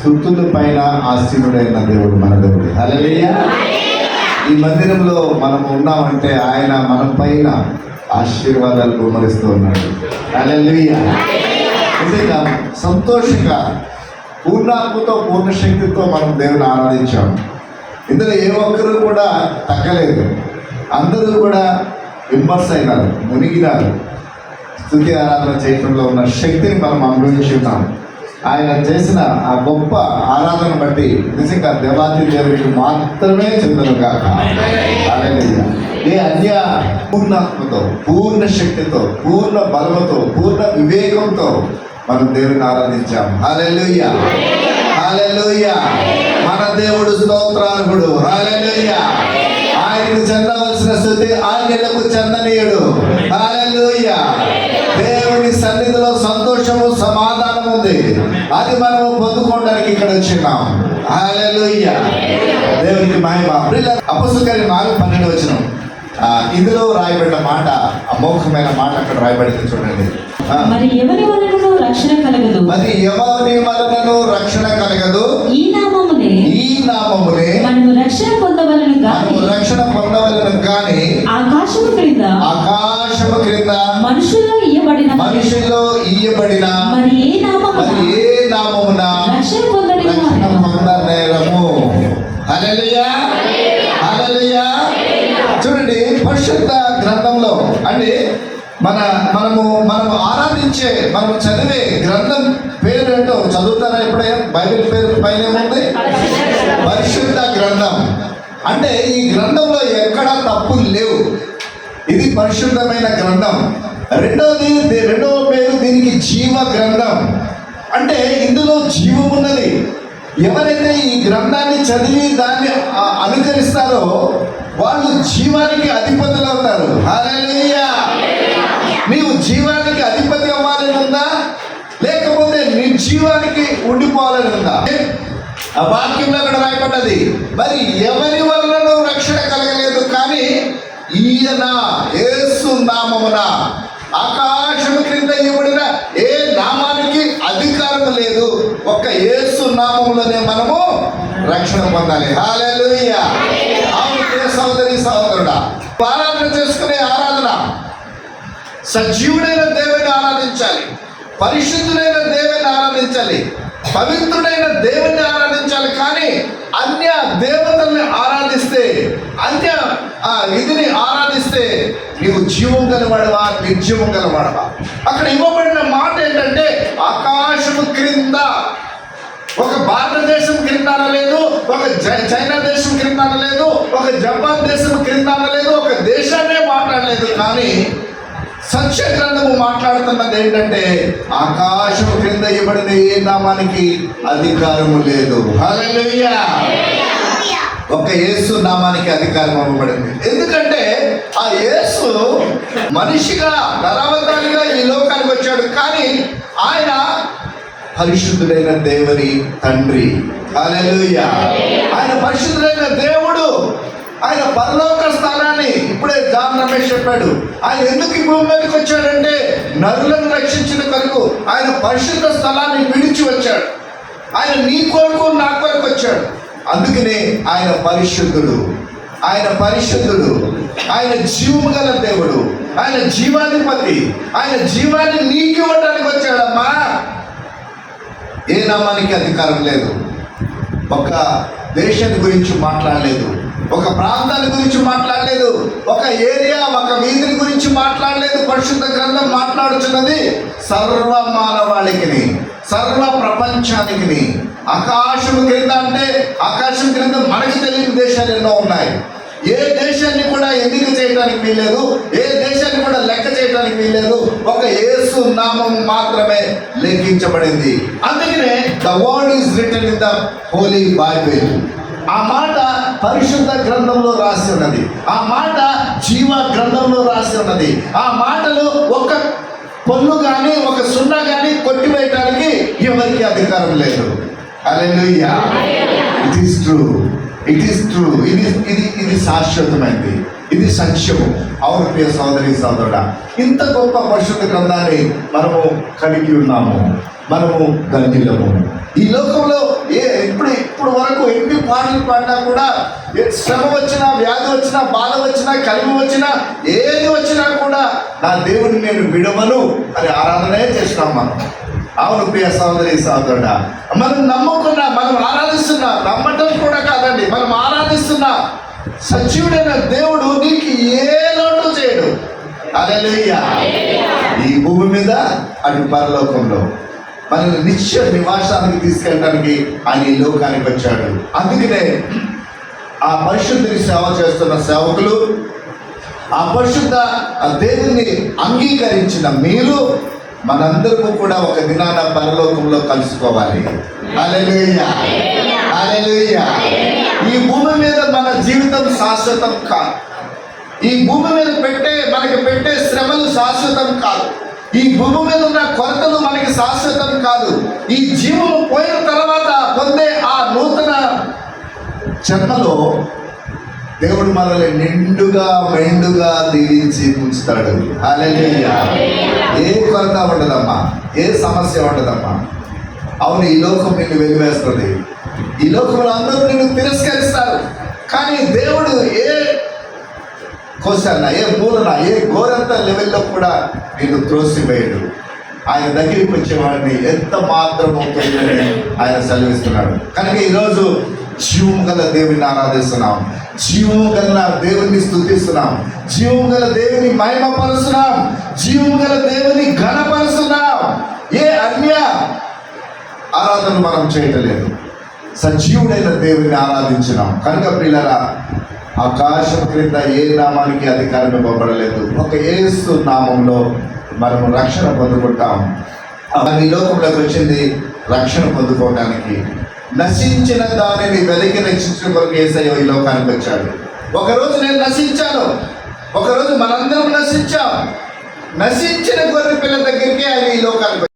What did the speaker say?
స్థుతుల పైన ఆశీనుడైన దేవుడు మన దేవుడు. హల్లెలూయా. ఈ మందిరంలో మనం ఉన్నామంటే ఆయన మన పైన ఆశీర్వాదాలు కుమరిస్తూ ఉన్నాడు. హల్లెలూయా. నిజంగా సంతోషంగా పూర్ణాత్మతో పూర్ణ శక్తితో మనం దేవుని ఆరాధించాం. ఇందులో ఏ ఒక్కరు కూడా తగ్గలేదు. అందరూ కూడా విమర్శ అయినారు మునిగినారు. స్థుతి ఆరాధన చేయడంలో ఉన్న శక్తిని మనం అనుభవించి ఉన్నాం ఆయన చేసిన ఆ గొప్ప ఆరాధన బట్టి నిజంగా దేవాది దేవుడికి మాత్రమే చెందను కాక ఏ అన్య పూర్ణాత్మతో పూర్ణ శక్తితో పూర్ణ బలముతో పూర్ణ వివేకంతో మనం దేవుని ఆరాధించాం. హాలెలుయ్య హాలెలుయ్య మన దేవుడు స్తోత్రార్హుడు. హాలెలుయ్య ఆయనకు చెందవలసిన స్థుతి ఆయనకు చెందనీయుడు. హాలె అది మనము పొందుకోవడానికి ఇక్కడ వచ్చినాం. దేవునికి మహిమ. అపసుకరి నాలుగు పన్నెండు వచ్చినాం ఇందులో రాయబడిన మాట అమోఘమైన మాట అక్కడ రాయబడింది చూడండి. మరి ఎవరి వలనను రక్షణ కలగదు? మరి ఎవరి వలనను రక్షణ కలగదు? ఈ నామమునే. ఈ నామమునే. మనము రక్షణ పొందవలను గాని రక్షణ పొందవలను పరిశుద్ధ గ్రంథంలో అంటే మన మనము మనము ఆరాధించే మనము చదివే గ్రంథం పేరు ఏంటో చదువుతారా ఎప్పుడైనా? బైబిల్ పేరు పైన ఏముంది? పరిశుద్ధ గ్రంథం. అంటే ఈ గ్రంథంలో ఎక్కడా తప్పులు లేవు. ఇది పరిశుద్ధమైన గ్రంథం. రెండవది రెండవ పేరు దీనికి జీవ గ్రంథం. అంటే ఇందులో జీవం ఉన్నది. ఎవరైతే ఈ గ్రంథాన్ని చదివి దాన్ని అనుకరిస్తారో వాళ్ళు జీవానికి అధిపతులు అవుతారు. నీవు జీవానికి అధిపతి అవ్వాలని ఉందా? లేకపోతే నీ జీవానికి ఉండిపోవాలని ఉందా? ఆ వాక్యంలో అక్కడ రాయబడ్డది. మరి ఎవరి వలన రక్షణ కలగలేదు కానీ ఈయన ఏసు నామమున ఆకాశము క్రింద ఇవ్వబడిన ఏ నామానికి అధికారం లేదు. ఒక్క ఏసు నామములోనే మనము రక్షణ పొందాలి. హల్లెలూయా. ప్రియ సహోదరి సహోదరుడా. ఆరాధన చేసుకునే ఆరాధన. సజీవుడైన దేవుని ఆరాధించాలి. పరిశుద్ధుడైన దేవుని ఆరాధించాలి. పవిత్రుడైన దేవుని ఆరాధించాలి. కానీ అన్య దేవతల్ని ఆరాధిస్తే అన్య ఆ విధిని ఆరాధిస్తే నీవు జీవం గలవాడవా నిర్జీవం గలవాడవా? అక్కడ ఇవ్వబడిన మాట ఏంటంటే ఆకాశము క్రింద ఒక భారతదేశం క్రింద అనలేదు ఒక చైనా దేశం క్రింద అనలేదు ఒక జపాన్ దేశం క్రింద అనలేదు ఒక దేశాన్నే మాట్లాడలేదు కానీ సత్య గ్రంథము మాట్లాడుతున్నది ఏంటంటే ఆకాశం క్రింద ఇవ్వబడిన ఏ నామానికి అధికారము లేదు. ఒక యేసు నామానికి అధికారం ఇవ్వబడింది. ఎందుకంటే ఆ యేసు మనిషిగా నరావతారిగా ఈ లోకానికి వచ్చాడు. కానీ ఆయన పరిశుద్ధుడైన దేవుని తండ్రి. హల్లెలూయా. ఆయన పరిశుద్ధుడైన దేవుడు. ఆయన పరలోక స్థానాన్ని ఇప్పుడే జాన్ రమేష్ చెప్పాడు. ఆయన ఎందుకు ఈ భూమి మీదకి వచ్చాడంటే నరులను రక్షించిన కొరకు ఆయన పరిశుద్ధ స్థలాన్ని విడిచి వచ్చాడు. ఆయన నీ కొరకు నా కొరకు వచ్చాడు. అందుకనే ఆయన పరిశుద్ధుడు. ఆయన పరిశుద్ధుడు. ఆయన జీవము గల దేవుడు. ఆయన జీవాధిపతి. ఆయన జీవాన్ని నీకు ఇవ్వడానికి వచ్చాడమ్మా. ఏ నామానికి అధికారం లేదు? ఒక దేశాన్ని గురించి మాట్లాడలేదు. ఒక ప్రాంతాన్ని గురించి మాట్లాడలేదు. ఒక ఏరియా ఒక వీధిని గురించి మాట్లాడలేదు. పరిశుద్ధ గ్రంథం మాట్లాడుచున్నది సర్వ మానవాళికి సర్వ ప్రపంచానికి ఆకాశం క్రింద అంటే ఆకాశం క్రింద మనకి తెలియని దేశాలు ఎన్నో ఉన్నాయి. ఏ దేశాన్ని కూడా ఎన్నిక చేయడానికి వీల్లేదు ఏ దేశాన్ని కూడా లెక్క చేయడానికి వీల్లేదు ఒక యేసు నామం మాత్రమే లెక్కించబడింది. అందుకనే the word is written in the Holy Bible ఆ మాట పరిశుద్ధ గ్రంథంలో రాసి ఉన్నది. ఆ మాట జీవ గ్రంథంలో రాసి ఉన్నది. ఆ మాటలు ఒక పొల్లు కానీ ఒక సున్నా కానీ కొట్టివేయడానికి ఎవరికి అధికారం లేదు. అలెలుయ్యా ఇట్ ఈస్ ట్రూ ఇది ఇది ఇది శాశ్వతమైంది. ఇది సత్యము. అవును ప్రియ సోదరి సోదరుడ ఇంత గొప్ప పరిశుద్ధ గ్రంథాన్ని మనము కలిగి ఉన్నాము. మనము గంగిలము ఈ లోకంలో ఏ ఇప్పుడు ఇప్పుడు వరకు ఎన్ని పాటలు పాడినా కూడా శ్రమ వచ్చినా వ్యాధి వచ్చినా బాధ వచ్చినా కలిమి వచ్చినా ఏది వచ్చినా కూడా నా దేవుడిని నేను విడవను అని ఆరాధనే చేసినాం మనం. అవును ప్రియ సహోదరి సహోదరుడా. మనం నమ్ముకున్నా మనం ఆరాధిస్తున్నా నమ్మటం కూడా కాదండి మనం ఆరాధిస్తున్నా సజీవుడైన దేవుడు నీకు ఏ లోటు చేయడు. అలెలుయ్యా ఈ భూమి మీద అటు పరలోకంలో. మనల్ని నిత్య నివాసానికి తీసుకెళ్ళడానికి ఆయన ఈ లోకానికి వచ్చాడు. అందుకనే ఆ పరిశుద్ధిని సేవ చేస్తున్న సేవకులు ఆ పరిశుద్ధ ఆ దేవుని అంగీకరించిన మీరు మనందరము కూడా ఒక దినాన పరలోకంలో కలుసుకోవాలి. ఈ భూమి మీద మన జీవితం శాశ్వతం కాదు. ఈ భూమి మీద పెట్టే మనకి పెట్టే శ్రమలు శాశ్వతం కాదు. ఈ భూమి మీద ఉన్న కొరతలు మనకి శాశ్వతం కాదు. ఈ జీవము పోయిన తర్వాత పొందే ఆ నూతన జన్మలో దేవుడు మనల్ని నిండుగా మెండుగా దీవించి ఉంచుతాడు. అలెలుయ్యా ఏ కొరత ఉండదమ్మా ఏ సమస్య ఉండదమ్మా. అవును ఈ లోకం నిన్ను వెలివేస్తుంది. ఈ లోకంలో అందరూ నిన్ను తిరస్కరిస్తారు. కానీ దేవుడు ఏ కోసన్న ఏ మూలన ఏ ఘోరంత లెవెల్లో కూడా నేను త్రోసివేయడు. ఆయన దగ్గరికి వచ్చేవాడిని ఎంత మాత్రం ఆయన సెలవిస్తున్నాడు. కనుక ఈరోజు జీవం గల దేవుని ఆరాధిస్తున్నాం. జీవము గల దేవుని స్థుతిస్తున్నాం జీవము గల దేవుని మహిమపరుస్తున్నాం. జీవము గల దేవుని ఘనపరుస్తున్నాం. ఏ అన్య ఆరాధన మనం చేయటలేదు. సజీవుడైన దేవుని ఆరాధించినాం. కనుక ప్రియులరా ఆకాశం క్రింద ఏ నామానికి అధికారం ఇవ్వబడలేదు. ఒక ఏసు నామంలో మనము రక్షణ పొందుకుంటాం. మన లోకంలోకి వచ్చింది రక్షణ పొందుకోవడానికి నశించిన దానిని వెలికి రక్షించిన కొరకు ఏసయ్య ఈ లోకానికి వచ్చాడు. ఒకరోజు నేను నశించాను. ఒకరోజు మనందరం నశించాం. నశించిన గొర్రె పిల్ల దగ్గరికి ఆయన ఈ లోకానికి